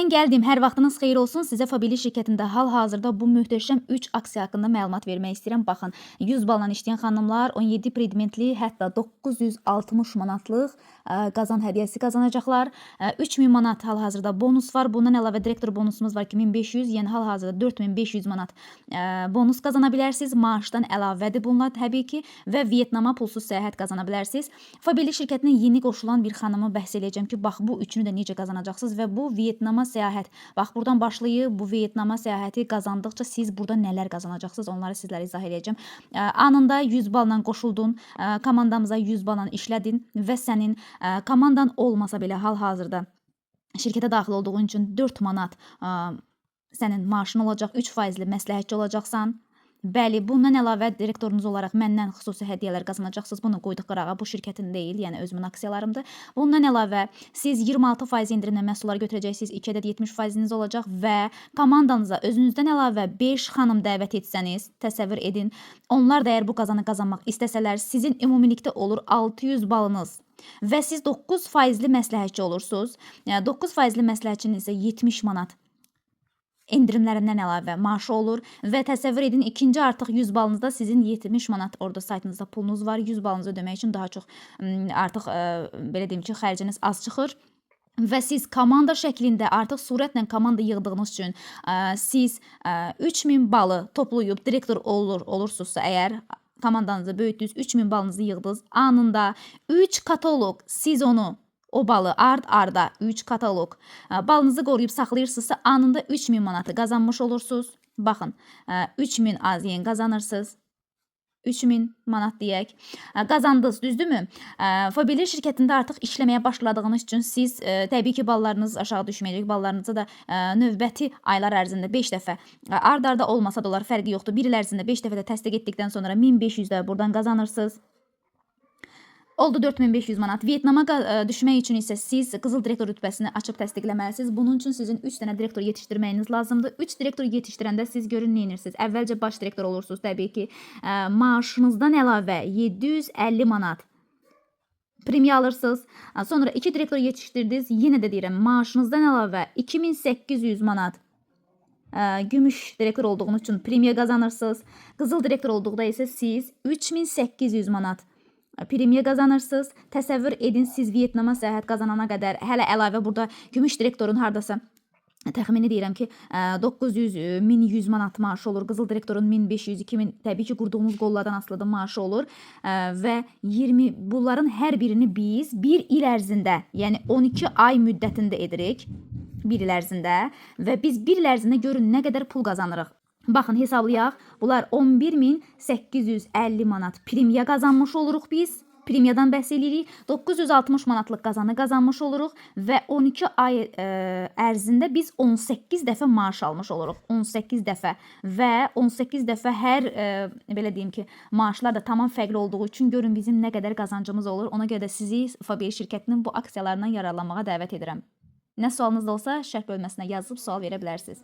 Mən gəldim. Hər vaxtınız xeyir olsun. Sizə Fabili şirkətində hal-hazırda bu möhtəşəm 3 aksiya haqqında məlumat vermək istəyirəm. Baxın, 100 balla işləyən xanımlar 17 predmetli, hətta 960 manatlıq qazan hədiyyəsi qazanacaqlar. Ə, 3000 manat hal-hazırda bonus var. Bundan əlavə direktor bonusumuz var 2500, yəni hal-hazırda 4500 manat bonus qazana bilərsiniz. Maaşdan əlavədir bunlar təbii ki və Vyetnama pulsuz səyahət qazana bilərsiniz. Fabili şirkətinə yeni qoşulan bir xanımı bəhs eləyəcəm ki, bax bu üçünü də necə qazanacaqsınız və bu Vyetnama səyahət. Bax buradan başlayıb bu Vyetnama səyahəti qazandıqca siz burada nələr qazanacaqsınız, onları sizlərə izah eləyəcəm. Ə, Anında 100 balla qoşuldun, komandamıza 100 balla işlədin və sənin komandan olmasa belə hal-hazırda şirkətə daxil olduğun üçün 4 manat sənin maaşın olacaq, 3 faizli məsləhətçi olacaqsan. Bəli, bundan əlavə direktorunuz olaraq məndən xüsusi hədiyyələr qazanacaqsınız. Bunu qoyduq qırağa. Bu şirkətin deyil, yəni özümün aksiyalarımdır. Bundan əlavə siz 26% endirimlə məhsullar götürəcəksiniz. 2 ədəd 70 faiziniz olacaq və komandanıza özünüzdən əlavə 5 xanım dəvət etsəniz, təsəvvür edin, onlar da əgər bu qazanı qazanmaq istəsələr, sizin ümumilikdə olur 600 balınız və siz 9 faizli məsləhətçi olursunuz. Yəni 9 faizli məsləhətçinin isə 70 manat endirimlərindən əlavə maaşı olur və təsəvvür edin ikinci artıq 100 balınızda sizin 70 manat orada saytınızda pulunuz var. 100 balınızı ödəmək üçün daha çox artıq ə, belə deyim ki, xərciniz az çıxır. Və siz komanda şəklində artıq sürətlə komanda yığdığınız üçün ə, siz ə, 3000 balı toplayıb direktor olur olursunuzsa əgər komandanızı böyütdünüz, 3000 balınızı yığdınız. Anında 3 kataloq siz onu o balı ard arda 3 kataloq ə, balınızı qoruyub saxlayırsınızsa anında 3000 manatı qazanmış olursunuz. Baxın, ə, 3000 AZN qazanırsınız. 3000 manat deyək. Ə, Qazandınız, düzdürmü? Ə, Fabili şirkətində artıq işləməyə başladığınız üçün siz təbii ki, ballarınız aşağı düşməyəcək. Ballarınızı da növbəti aylar ərzində 5 dəfə ard-arda olmasa da onlar fərqi yoxdur. Bir il ərzində 5 dəfə də təsdiq etdikdən sonra 1500 də buradan qazanırsınız. Oldu 4500 manat. Vyetnama ə, düşmək üçün isə siz qızıl direktor rütbəsini açıb təsdiqləməlisiniz. Bunun üçün sizin 3 dənə direktor yetişdirməyiniz lazımdır. 3 direktor yetişdirəndə siz görün nə edirsiniz. Əvvəlcə baş direktor olursunuz təbii ki. Ə, maaşınızdan əlavə 750 manat primiya alırsınız. Ə, Sonra 2 direktor yetişdirdiniz. Yenə də deyirəm, maaşınızdan əlavə 2800 manat ə, gümüş direktor olduğunuz üçün primiya qazanırsınız. Qızıl direktor olduqda isə siz 3800 manat primiya qazanırsınız. Təsəvvür edin siz Vyetnama səyahət qazanana qədər hələ əlavə burada gümüş direktorun hardasa təxmini deyirəm ki, ə, 900 ə, 1100 manat maaşı olur. Qızıl direktorun 1500 2000 təbii ki, qurduğunuz qollardan asılıdır maaşı olur. Və 20 bunların hər birini biz 1 il ərzində, yəni 12 ay müddətində edirik. 1 il ərzində və biz 1 il ərzində görün nə qədər pul qazanırıq. Baxın hesablayaq. Bunlar 11850 manat primiya qazanmış oluruq biz. Primiyadan bəhs eləyirik. 960 manatlıq qazanı qazanmış oluruq və 12 ay ə, ərzində biz 18 dəfə maaş almış oluruq. 18 dəfə və 18 dəfə hər ə, belə deyim ki, maaşlar da tamam fərqli olduğu üçün görün bizim nə qədər qazancımız olur. Ona görə də sizi Fabia şirkətinin bu aksiyalarından yararlanmağa dəvət edirəm. Nə sualınız olsa şərh bölməsinə yazıb sual verə bilərsiniz.